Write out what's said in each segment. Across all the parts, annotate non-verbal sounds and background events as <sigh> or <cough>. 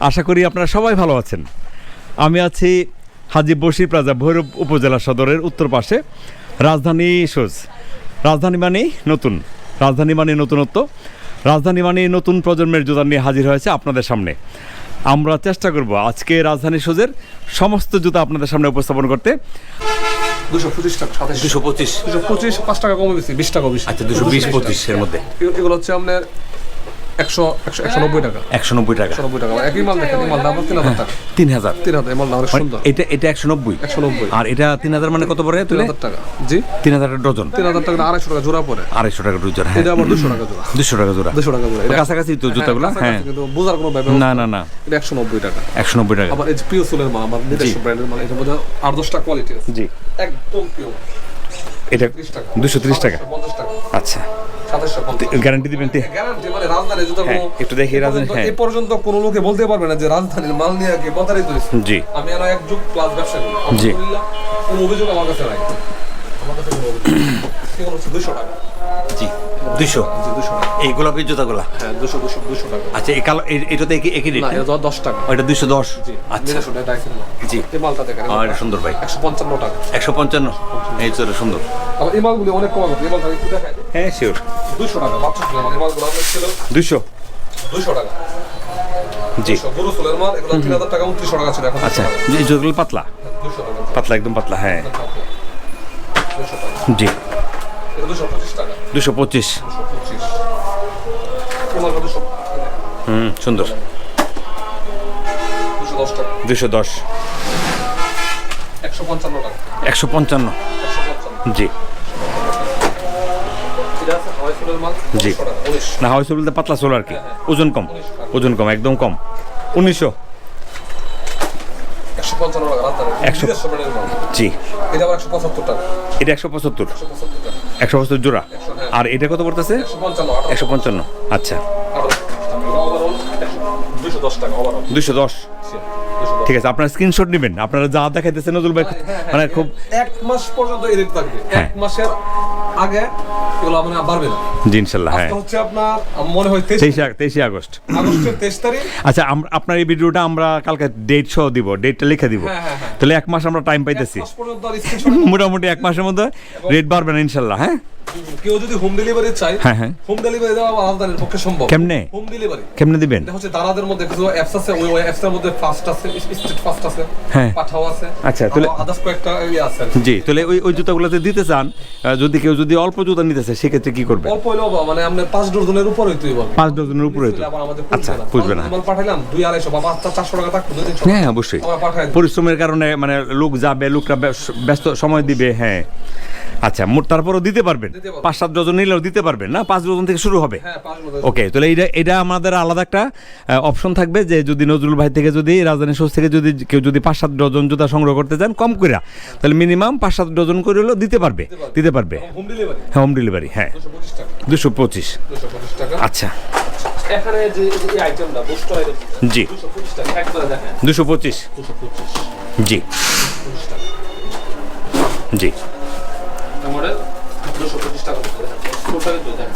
আশা করি আপনারা সবাই ভালো আছেন। আমি আছি হাজি বশির প্লাজা ভৈরব উপজেলা সদরের উত্তর পাশে। রাজধানী সোজ। রাজধানী মানে নতুন। রাজধানী মানে নতুনত্ব। রাজধানী মানে নতুন প্রজন্মের জুতা নিয়ে হাজির হয়েছে আপনাদের সামনে। আমরা চেষ্টা করব আজকে রাজধানী সোজের সমস্ত জুতা আপনাদের সামনে উপস্থাপন করতে। দুশো পঁচিশ টাকা সাতাশ। দুশো পঁচিশ। দুশো পঁচিশ পাঁচ টাকা কমে বেশি বিশ টাকা বেশি আচ্ছা দুশো বিশ পঁচিশের মধ্যে। এগুলো- এগুলো হচ্ছে আপনার একশো একশো একশো নব্বই টাকা। একশো নব্বই টাকা। একশো নব্বই টাকা। একই মাল দেখেন এই তিন হাজার টাকা। তিন হাজার। তিন হাজার এই অনেক মানে সুন্দর। এটা এটা একশো নব্বই। একশো নব্বই। আর এটা তিন হাজার মানে কত পড়ে তিন হাজার টাকা। জি? তিন হাজার ডজন। তিন হাজার টাকা আড়াইশো টাকা জোড়া পরে আড়াইশো টাকা ডজন হ্যাঁ। এটা আবার দুশো টাকা জোড়া। দুশো টাকা জোড়া। দুশো টাকা জোড়া। কাছাকাছি তো জুতাগুলো হ্যাঁ কিন্তু বোঝার কোনো ব্যাপার না না না। এটা একশো নব্বই টাকা। একশো নব্বই টাকা। আবার এই যে সোলের মাল আমার নিজস্ব ব্র্যান্ডের মাল আট দশটা কোয়ালিটি আছে। জি। একদম পিওর এটা দুশো ত্রিশ টাকা। আচ্ছা। গ্যারান্টি দিবেন গ্যারান্টি রাজধানী জুতা হ্যাঁ, একটু দেখি রাজধানী, হ্যাঁ। এই পর্যন্ত কোনো লোকে বলতে পারবে না যে রাজধানীর মাল নিয়ে আগে প্রতারিত হয়েছে জি। আমি আর এক যুগ প্লাস ব্যবসা করি। জি। কোনো অভিযোগ আমার কাছে নাই। আমার কাছে কোনো অভিযোগ দুশো টাকা। জি। দুশো এই গোলাপি জুতাগুলা? হ্যাঁ দুশো দুশো দুশো টাকা। আচ্ছা এই কালো এটাতে একই একই রেট এটা দশ টাকা। ওইটা দুশো দশ? জি আচ্ছা। জি। মালটা দেখেন সুন্দর ভাই। একশো পঞ্চান্ন টাকা। একশো পঞ্চান্ন? এই সুন্দর। আবার এই মালগুলি অনেক কম এই মালটা একটু দেখাই হ্যাঁ শিওর দুশো টাকা বাচ্চা ছিল এই মালগুলো আপনার ছিল দুশো দুশো টাকা। জি। গরু সোলের মাল এগুলো তিন হাজার টাকা উনত্রিশশো টাকা ছিল এখন। আচ্ছা পাতলা? পাতলা একদম পাতলা হ্যাঁ। জি। দুশো পঁচিশ হুম সুন্দর। দুশো দশ একশো পঞ্চান্ন জি। জি। না হাউস বলতে পাতলা চলো আর কি। ওজন কম। ওজন কম একদম কম। উনিশশো। একশো জি। এটা একশো পঁচাত্তর টাকা এটা একশো পঁচাত্তর। একশো পঁচাত্তর জোড়া? হ্যাঁ। আর এটা কত পড়তেছে? একশো পঞ্চান্ন আচ্ছা। দুশো দশ। ঠিক আছে আপনার স্ক্রিনশট নেবেন। আপনারা যা দেখাইতেছে নজরুল ভাই মানে খুব এক মাস পর্যন্ত থাকবে। হ্যাঁ। এক মাসের আগে এগুলো মানে আর বাড়বে না। জি ইনশাল্লাহ হ্যাঁ। হচ্ছে আপনার মনে হয় তেইশে আগস্ট। আগস্টের তেইশ তারিখ। আচ্ছা আপনার এই ভিডিওটা আমরা কালকে ডেট সহ দিব ডেটটা লিখে দিব। হ্যাঁ, হ্যাঁ, হ্যাঁ। তাহলে এক মাস আমরা টাইম পাইতেছি। মোটামুটি এক মাসের মধ্যে রেট বাড়বে না ইনশাল্লাহ হ্যাঁ? কেউ যদি হোম ডেলিভারি হ্যাঁ, হ্যাঁ। হোম ডেলিভারি দেওয়া পক্ষে সম্ভব। কেমনে? হোম ডেলিভারি কেমনে দিবেন? এটা হচ্ছে মধ্যে কিছু অ্যাপস আছে ওই অ্যাপসের মধ্যে ফাস্ট আছে স্ট্রিট ফাস্ট আছে হ্যাঁ। পাঠাও আছে। আচ্ছা, তাহলে- আদার্স কয়েকটা ইয়ে আছে জি তাহলে ওই ওই জুতাগুলো যদি দিতে চান যদি কেউ যদি অল্প জুতা নিতে চায় সেক্ষেত্রে কি করবে অল্প মানে আপনার পাঁচ ডজনের উপর হইতে হবে পাঁচ ডজনের উপরে তো আবার আচ্ছা বুঝবে না। মাল পাঠাইলাম দুই আড়াইশো বা পাঁচটা চারশো টাকা থাকতো হ্যাঁ অবশ্যই। পরিশ্রমের কারণে মানে লোক যাবে লোকরা ব্যস্ত সময় দিবে হ্যাঁ। আচ্ছা মোট তারপরও দিতে পারবেন? পাঁচ সাত ডজন নিলেও দিতে পারবেন না? পাঁচ ডজন থেকে শুরু হবে? হ্যাঁ ওকে তাহলে এটা এটা আমাদের আলাদা একটা অপশন থাকবে যে যদি নজরুল ভাই থেকে যদি রাজধানী সোস থেকে যদি কেউ যদি পাঁচ সাত ডজন জুতা সংগ্রহ করতে চান কম করে তাহলে মিনিমাম পাঁচ সাত ডজন করে হলেও দিতে পারবে। দিতে পারবে। হোম ডেলিভারি হ্যাঁ হোম ডেলিভারি হ্যাঁ দুশো পঁচিশ আচ্ছা। জি। দুশো পঁচিশ জি। জি তারপরে দুশো পঁচিশ টাকা করে দেখেন টোটালি দুই দেখেন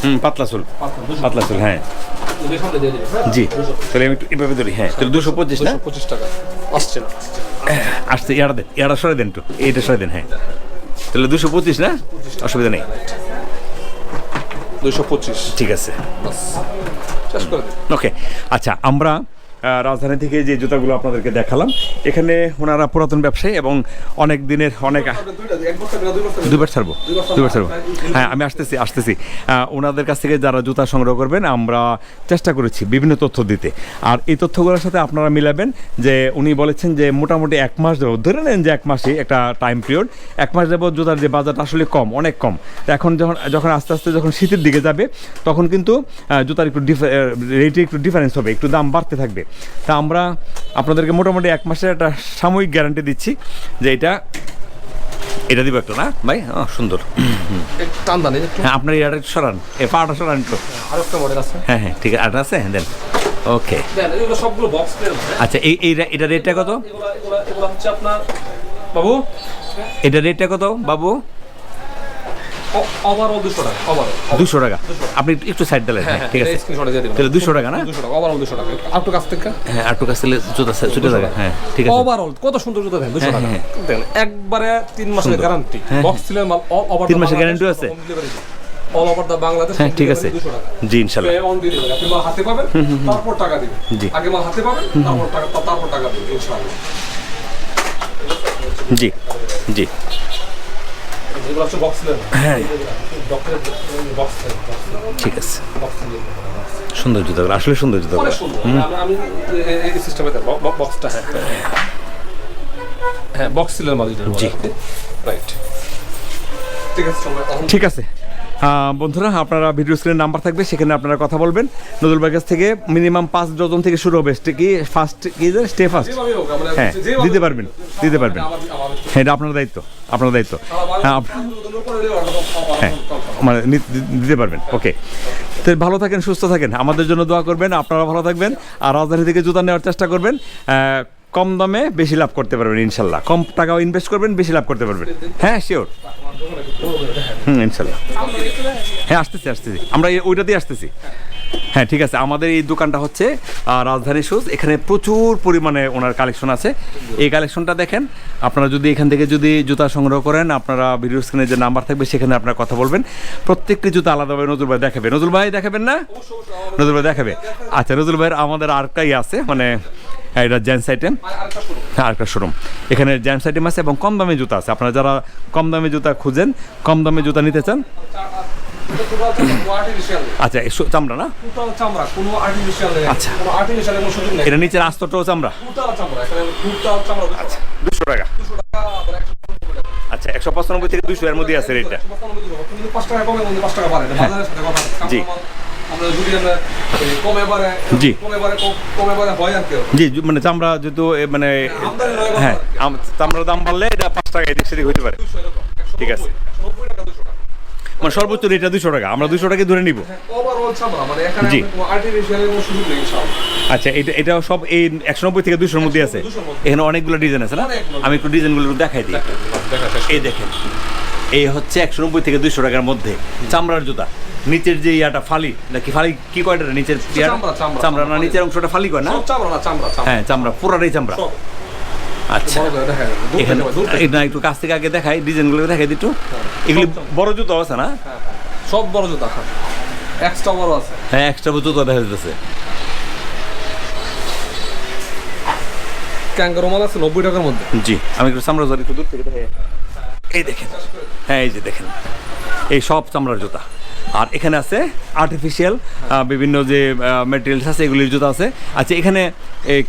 হুম পাতলা চুল। পাতলা চুল হ্যাঁ। হ্যাঁ? জি। তাহলে আমি একটু এভাবে ধরি হ্যাঁ। তাহলে দুশো পঁচিশ না? পঁচিশ টাকা। আসছে না আসছে ইয়ারা দেন ইয়ারা সরে দেন একটু। এইটা সরে দেন হ্যাঁ। তাহলে দুশো পঁচিশ না? অসুবিধা নেই। দুশো পঁচিশ। ঠিক আছে। ওকে আচ্ছা আমরা রাজধানী থেকে যে জুতাগুলো আপনাদেরকে দেখালাম, এখানে ওনারা পুরাতন ব্যবসায়ী এবং অনেক দিনের অনেক দুবার ছাড়বো দুবার ছাড়বো। হ্যাঁ আমি আসতেছি আসতেছি। ওনাদের কাছ থেকে যারা জুতা সংগ্রহ করবেন, আমরা চেষ্টা করেছি বিভিন্ন তথ্য দিতে। আর এই তথ্যগুলোর সাথে আপনারা মিলাবেন যে উনি বলেছেন যে মোটামুটি এক মাস যাবত ধরে নেন যে এক মাসই একটা টাইম পিরিয়ড এক মাস যাবত জুতার যে বাজারটা আসলে কম, অনেক কম। এখন যখন যখন আস্তে আস্তে যখন শীতের দিকে যাবে, তখন কিন্তু জুতার একটু রেটে একটু ডিফারেন্স হবে, একটু দাম বাড়তে থাকবে। তা আমরা আপনাদেরকে মোটামুটি এক মাসের একটা সাময়িক গ্যারান্টি দিচ্ছি যে এটা এটা দিব একটু না? ভাই ও, সুন্দর। হ্যাঁ আপনার ইয়াটা একটু সরান। এ পাটা সরান একটু। হ্যাঁ হ্যাঁ ঠিক আছে আছে? হ্যাঁ দেন। ওকে আচ্ছা এই এই এটা রেটটা কত? বাবু? এটা রেটটা কত বাবু? ওভারঅল দুশো টাকা ওভারঅল দুশো টাকা। আপনি একটু- সাইড দিলেন হ্যাঁ ঠিক আছে। স্ক্রিনশটে দিয়ে দিবেন। তাহলে দুশো টাকা না? দুশো টাকা ওভারঅল দুশো টাকা। আর কাছ থেকে? হ্যাঁ কাছ থেকে জুতা ছুটে যাবে হ্যাঁ ঠিক আছে। ওভারঅল কত সুন্দর জুতা হ্যাঁ, টাকা। হ্যাঁ, দেখেন একবারে তিন মাসের গ্যারান্টি হ্যাঁ, বক্স সিলের মাল ওভার মাসের guarantee আছে? অল ওভার দা বাংলাদেশ হ্যাঁ ঠিক আছে। জি ইনশাল্লাহ। অন দিয়ে আপনি মাল হাতে পাবেন তারপর টাকা দিবেন। জি। আগে মাল হাতে পাবেন তারপর টাকা তারপর টাকা দিবেন ইনশাআল্লাহ জি। জি। হ্যাঁ। ঠিক আছে। সুন্দর জুতা আসলে সুন্দর জুতা আমি এই সিস্টেমে বক্সটা হ্যাঁ। হ্যাঁ বক্স সিলের মালিক জি। রাইট ঠিক আছে। বন্ধুরা আপনারা ভিডিও স্ক্রিনের নাম্বার থাকবে সেখানে আপনারা কথা বলবেন। নজরুল কাছ থেকে মিনিমাম পাঁচ ডজন থেকে শুরু হবে। স্টে কি ফার্স্ট কি স্টে ফার্স্ট হ্যাঁ দিতে পারবেন দিতে পারবেন। হ্যাঁ এটা আপনার দায়িত্ব আপনার দায়িত্ব। হ্যাঁ হ্যাঁ মানে দিতে পারবেন ওকে তো ভালো থাকেন সুস্থ থাকেন। আমাদের জন্য দোয়া করবেন আপনারা ভালো থাকবেন আর রাজধানী থেকে জুতা নেওয়ার চেষ্টা করবেন। কম দামে বেশি লাভ করতে পারবেন ইনশাল্লাহ। কম টাকাও ইনভেস্ট করবেন বেশি লাভ করতে পারবেন। হ্যাঁ শিওর ইনশাল্লাহ হ্যাঁ আসতেছি আসতেছি। আমরা ওইটা ওইটাতেই আসতেছি। হ্যাঁ ঠিক আছে। আমাদের এই দোকানটা হচ্ছে রাজধানী শুজ। এখানে প্রচুর পরিমাণে ওনার কালেকশন আছে। এই কালেকশনটা দেখেন আপনারা যদি এখান থেকে যদি জুতা সংগ্রহ করেন আপনারা ভিডিও স্ক্রিনে যে নাম্বার থাকবে সেখানে আপনারা কথা বলবেন। প্রত্যেকটি জুতা আলাদাভাবে নজরুল ভাই দেখাবে। নজরুল ভাই দেখাবেন না? নজরুল ভাই দেখাবে। আচ্ছা নজরুল ভাইয়ের আমাদের আরেকটাই আছে মানে হ্যাঁ, এটা জেন্টস আইটেম হ্যাঁ আরেকটা শোরুম এখানে জেন্টস আইটেম আছে এবং কম দামে জুতা আছে। আপনারা যারা কম দামে জুতা খুঁজেন কম দামে জুতা নিতে চান আচ্ছা চামড়া না? চামড়া কোনো আর্টিফিশিয়াল আচ্ছা। কোনো আর্টিফিশিয়াল কোনো সুযোগ নেই। এটা নিচের আস্তটাও চামড়া? টোটাল চামড়া এখানে টোটাল চামড়া আচ্ছা 200 টাকা। 200 টাকা আচ্ছা একশো পঁচানব্বই থেকে দুশো এর মধ্যে আছে রেটটা। জি। জি। মানে চামড়া যেহেতু মানে হ্যাঁ চামড়ার দাম বাড়লে এটা পাঁচ টাকা এদিক সেদিক হতে পারে। ঠিক আছে। মানে সর্বোচ্চ রেটটা দুশো টাকা আমরা দুশো টাকায় ধরে নিব। মানে জি। আচ্ছা এটা এটা সব এই একশো নব্বই থেকে দুশোর মধ্যে আছে। এখানে অনেকগুলো ডিজাইন আছে না? আমি একটু ডিজাইনগুলো একটু দেখাই দিই। এই দেখেন এই হচ্ছে একশো নব্বই থেকে দুশো টাকার মধ্যে। চামড়ার জুতা। নিচের যে ইয়াটা ফালি নাকি ফালি কি কয়টা? নিচের ইয়াটা? চামড়া, না নিচের অংশটা ফালি কয় না? হ্যাঁ চামড়া পুরাটাই চামড়া। আচ্ছা। দেখা এখানে না একটু কাছ থেকে আগে দেখাই ডিজাইনগুলো দেখাই দিই একটু। এগুলি বড় জুতো আছে না? সব বড় জুতা এক্সট্রা বড় আছে। হ্যাঁ এক্সট্রা জুতো দেখা যাচ্ছে ক্যাঙ্গারো মাল আছে নব্বই টাকার মধ্যে। জি আমি একটু চামড়া ধরি একটু দূর থেকে দেখাই। এই দেখেন। হ্যাঁ এই যে দেখেন। এই সব চামড়ার জুতা। আর এখানে আছে আর্টিফিশিয়াল বিভিন্ন যে মেটেরিয়ালস আছে এগুলির জুতো আছে। আচ্ছা এখানে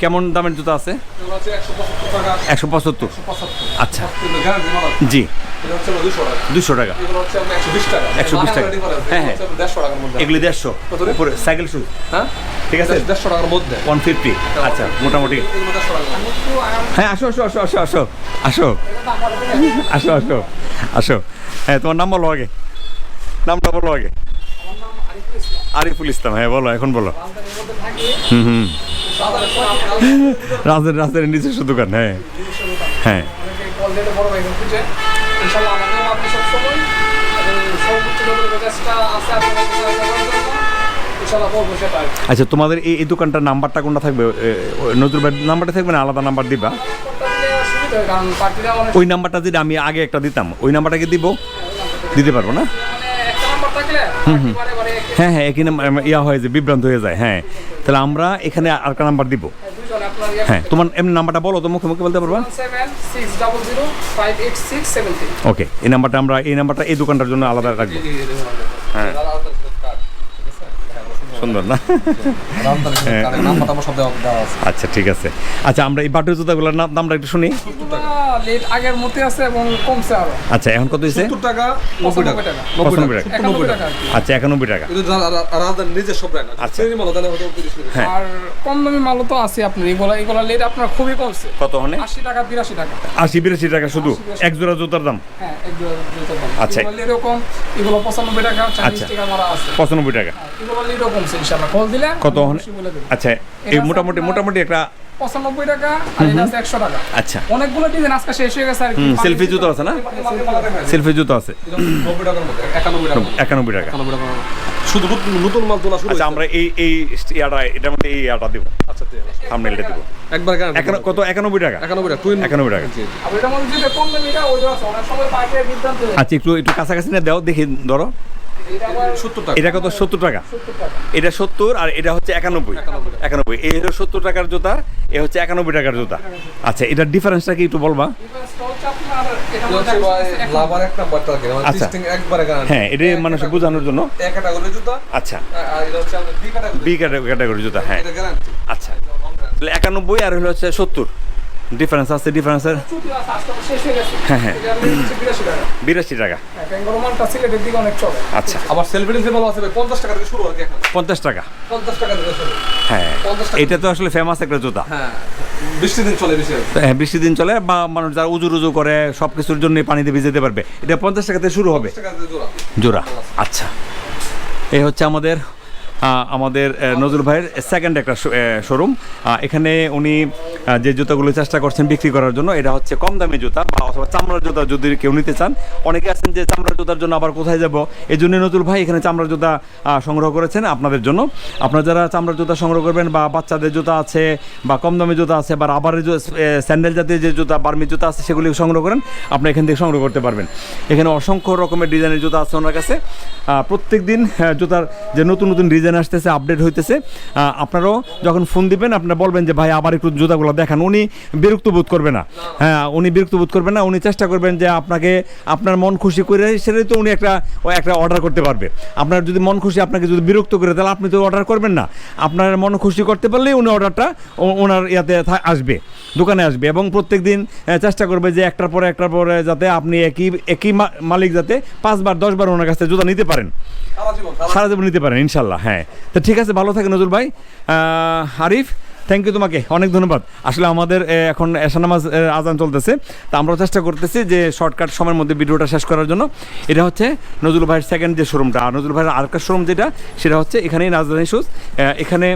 কেমন দামের জুতো আছে? একশো পঁচাত্তর। আচ্ছা। জি। দুশো টাকা। একশো বিশ টাকা। হ্যাঁ, হ্যাঁ। এগুলি দেড়শো। উপরে সাইকেল শুজ হ্যাঁ? ঠিক আছে? দেড়শো টাকার মধ্যে। ওয়ান ফিফটি আচ্ছা মোটামুটি। হ্যাঁ আসো আসো আসো আসো আসো। আসো আসো আসো। আসো। হ্যাঁ তোমার নাম বলো আগে। নামটা বলো আগে। আরিফুল ইসলাম হ্যাঁ বলো, এখন বলো। হুম হুম। রাজের রাজের নিজস্ব দোকান হ্যাঁ হ্যাঁ। আচ্ছা তোমাদের এই দোকানটার নাম্বারটা কোনটা থাকবে? নতুন নাম্বারটা থাকবে না আলাদা নাম্বার দিবা? ওই নাম্বারটা দিলে আমি আগে একটা দিতাম, ওই নাম্বারটাকে দিব? দিতে পারব না? হ্যাঁ হ্যাঁ একই নাম্বার ইয়া হয়ে যায় বিভ্রান্ত হয়ে যায় হ্যাঁ। তাহলে আমরা এখানে আর একটা নাম্বার দিব। হ্যাঁ তোমার এমনি নাম্বারটা বলো তো মুখে মুখে বলতে পারবা। ওকে এই নাম্বারটা আমরা এই নাম্বারটা এই দোকানটার জন্য আলাদা রাখব। হ্যাঁ। সুন্দর না হ্যাঁ। <laughs> আমার আচ্ছা ঠিক আছে আচ্ছা আমরা এই বাটুর জুতাগুলোর নাম দামটা একটু শুনি লেট আগের মধ্যে আছে এবং কমছে আরও আচ্ছা এখন কত হয়েছে সত্তর টাকা নব্বই টাকা টাকা। নব্বই টাকা টাকা। সত্তর নব্বই একানব্বই টাকা। আচ্ছা একানব্বই টাকা কিন্তু রাজধানী নিজের সব ব্র্যান্ড আচ্ছা। মাল হয়তো টাকা হ্যাঁ। আর কম দামি মালও তো আছে আপনি এগুলা এগুলা লেট আপনার খুবই কমছে কত হনে আশি টাকা বিরাশি টাকা আশি বিরাশি টাকা শুধু এক জোড়া জুতার দাম হ্যাঁ এক। আচ্ছা। এগুলো লেটও কম এগুলো পঁচানব্বই টাকা চাল্লিশ আচ্ছা। টাকা মারা আছে পঁচানব্বই টাকা এগুলো লেটও কল দিলে কত। আচ্ছা এই মোটামুটি মোটামুটি একটা পঁচানব্বই টাকা আর এটা আছে একশো টাকা। আচ্ছা। অনেকগুলো ডিজাইন আজকে শেষ হয়ে গেছে আর selfie জুতো আছে না? সেলফি জুতো আছে। নব্বই টাকার মধ্যে একানব্বই টাকা। একানব্বই টাকা শুধু নতুন- মাল তোলা শুরু আচ্ছা আমরা এই এই ইয়াটা এটার মধ্যে এই ইয়াটা দিব। আচ্ছা ঠিক আছে। থামনেলটা দিব। একবার কত? একানব্বই টাকা। একানব্বই টাকা টুইন একানব্বই টাকা। আচ্ছা একটু একটু কাছাকাছি না দাও দেখি ধরো। এটা কত? সত্তর টাকা। এটা সত্তর আর এটা হচ্ছে একানব্বই। একানব্বই এই হলো সত্তর টাকার জুতা এ হচ্ছে একানব্বই টাকার জুতা। আচ্ছা এটার ডিফারেন্সটা কি একটু বলবা? এটা মানে আচ্ছা। হ্যাঁ এটা মানুষের বোঝানোর জন্য। ক্যাটাগরি জুতা। আচ্ছা। আর এটা হচ্ছে আমাদের বি ক্যাটাগরি জুতা হ্যাঁ। আচ্ছা। তাহলে একানব্বই আর হলো হচ্ছে সত্তর। ডিফারেন্স আছে ডিফারেন্সের হয়ে হ্যাঁ, হ্যাঁ। বিরাশি টাকা। হ্যাঁ আচ্ছা। আবার সেলফি টেলফি আছে পঞ্চাশ টাকা। শুরু এখন পঞ্চাশ টাকা পঞ্চাশ টাকা হ্যাঁ। এটা তো আসলে ফেমাস একটা জুতা। হ্যাঁ বৃষ্টি দিন চলে হ্যাঁ বৃষ্টি দিন চলে বা মানুষ যারা উজু রুজু করে সব কিছুর জন্য পানিতে ভিজেতে পারবে। এটা পঞ্চাশ টাকাতে শুরু হবে। জোড়া। আচ্ছা। এই হচ্ছে আমাদের আমাদের নজরুল ভাইয়ের সেকেন্ড একটা শোরুম এখানে উনি যে জুতাগুলো চেষ্টা করছেন বিক্রি করার জন্য, এটা হচ্ছে কম দামি জুতা বা অথবা চামড়ার জুতা যদি কেউ নিতে চান। অনেকে আছেন যে চামড়ার জুতার জন্য আবার কোথায় যাব? এই জন্য নজরুল ভাই এখানে চামড়ার জুতা সংগ্রহ করেছেন আপনাদের জন্য। আপনারা যারা চামড়ার জুতা সংগ্রহ করবেন বা বাচ্চাদের জুতা আছে বা কম দামি জুতা আছে বা রাবারের স্যান্ডেল জাতীয় যে জুতা, বার্মি জুতা আছে, সেগুলি সংগ্রহ করেন, আপনি এখান থেকে সংগ্রহ করতে পারবেন। এখানে অসংখ্য রকমের ডিজাইনের জুতা আছে ওনার কাছে। প্রত্যেক দিন জুতার যে নতুন নতুন ডিজাইন আসতেছে, আপডেট হইতেছে। আপনারাও যখন ফোন দিবেন, আপনারা বলবেন যে, ভাই, আবার একটু জুতাগুলো দেখান উনি বিরক্ত বোধ করবে না। হ্যাঁ উনি বিরক্ত বোধ করবেন না উনি চেষ্টা করবেন যে আপনাকে আপনার মন খুশি করে সেটাই তো উনি একটা একটা অর্ডার করতে পারবে। আপনার যদি মন খুশি আপনাকে যদি বিরক্ত করে তাহলে আপনি তো অর্ডার করবেন না। আপনার মন খুশি করতে পারলেই উনি অর্ডারটা ওনার ইয়াতে আসবে দোকানে আসবে এবং প্রত্যেক দিন চেষ্টা করবে যে একটার পরে একটার পরে যাতে আপনি একই একই মালিক যাতে পাঁচবার দশবার ওনার কাছ থেকে জুতা নিতে পারেন। সারা জীবন সারা সারা জীবন নিতে পারেন ইনশাল্লাহ হ্যাঁ। তো ঠিক আছে ভালো থাকে নজরুল ভাই। আরিফ থ্যাংক ইউ তোমাকে, অনেক ধন্যবাদ। আসলে আমাদের এখন এশা নামাজ আজান চলতেছে। তা আমরা চেষ্টা করতেছি যে শর্টকাট সময়ের মধ্যে ভিডিওটা শেষ করার জন্য। এটা হচ্ছে নজরুল ভাইয়ের সেকেন্ড যে শোরুমটা আর নজরুল ভাইয়ের আরেকটা শোরুম যেটা, সেটা হচ্ছে এখানেই রাজধানী শুজ এখানে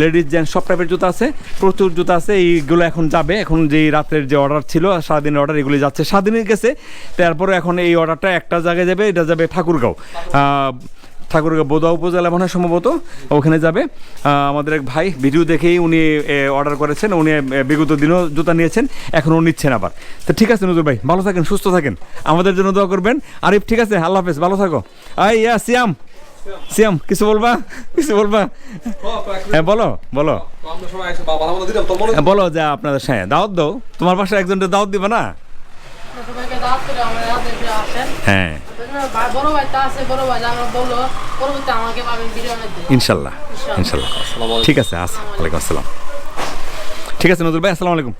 লেডিস জেন্টস সব টাইপের জুতো আছে, প্রচুর জুতো আছে। এইগুলো এখন যাবে। এখন যে রাত্রের যে অর্ডার ছিল, সারাদিনের অর্ডার এগুলি যাচ্ছে। সারাদিনের গেছে। তারপরে এখন এই অর্ডারটা একটা জায়গায় যাবে, এটা যাবে ঠাকুরগাঁও। আহ, ঠাকুরগাঁও বোদা উপজেলা মনে হয় সম্ভবত ওখানে যাবে। আমাদের এক ভাই ভিডিও দেখেই উনি অর্ডার করেছেন উনি বিগত দিনও জুতা নিয়েছেন এখনও নিচ্ছেন আবার। তো ঠিক আছে নজর ভাই ভালো থাকেন সুস্থ থাকেন। আমাদের জন্য দোয়া করবেন। আরিফ ঠিক আছে আল্লাহ হাফেজ ভালো থাকো। আই ইয়া সিয়াম। সিয়াম কিছু বলবা? কিছু বলবা? হ্যাঁ বলো বলো। হ্যাঁ, বলো যে আপনাদের হ্যাঁ দাওয়াত দাও। তোমার বাসায় একজনটা দাওয়াত দিবা না? হ্যাঁ। ইনশাল্লাহ ইনশাল্লাহ। ঠিক আছে আস আলাইকুম আসসালাম। ঠিক আছে নজর ভাই আসসালামু আলাইকুম।